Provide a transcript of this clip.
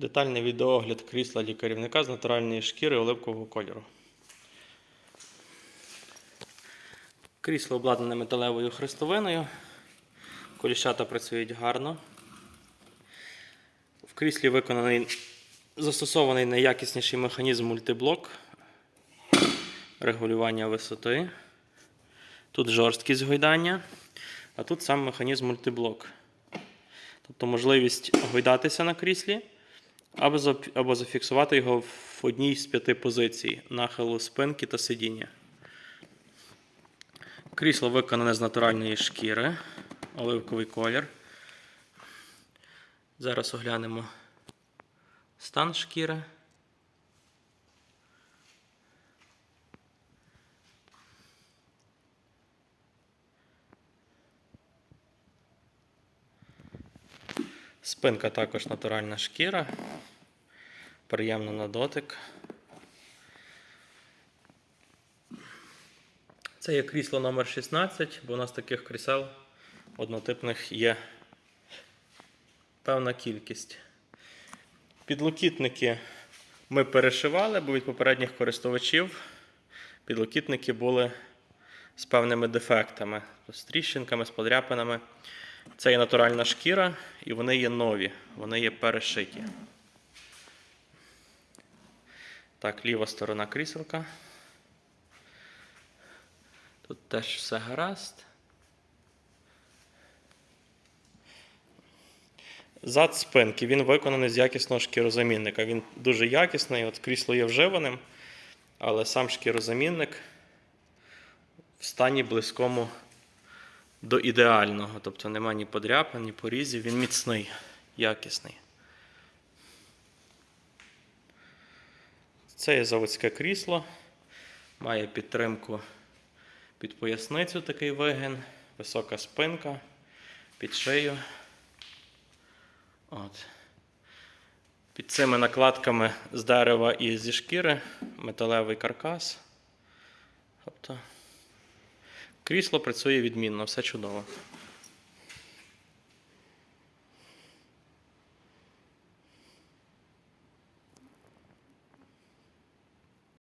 Детальний відеоогляд крісла для керівника з натуральної шкіри оливкового кольору. Крісло обладнане металевою хрестовиною. Коліщата працюють гарно. В кріслі виконаний застосований найякісніший механізм мультиблок регулювання висоти. Тут жорсткість гойдання, а тут сам механізм мультиблок. Тобто можливість гойдатися на кріслі або, зафіксувати його в одній з п'яти позицій нахилу спинки та сидіння. Крісло виконане з натуральної шкіри, оливковий колір. Зараз оглянемо стан шкіри. Спинка також натуральна шкіра. Приємно на дотик. Це є крісло номер 16, бо у нас таких крісел однотипних є певна кількість. Підлокітники ми перешивали, бо від попередніх користувачів підлокітники були з певними дефектами, з тріщинками, з подряпинами. Це є натуральна шкіра, і вони є нові, вони є перешиті. Так, ліва сторона кріселка. Тут теж все гаразд. Зад спинки він виконаний з якісного шкірозамінника. Він дуже якісний, от крісло є вживаним, але сам шкірозамінник в стані близькому до ідеального. Тобто нема ні подряпин, ні порізів, він міцний, якісний. Це є заводське крісло, має підтримку під поясницю такий вигин, висока спинка, під шию. От. Під цими накладками з дерева і зі шкіри металевий каркас. Тобто крісло працює відмінно, все чудово.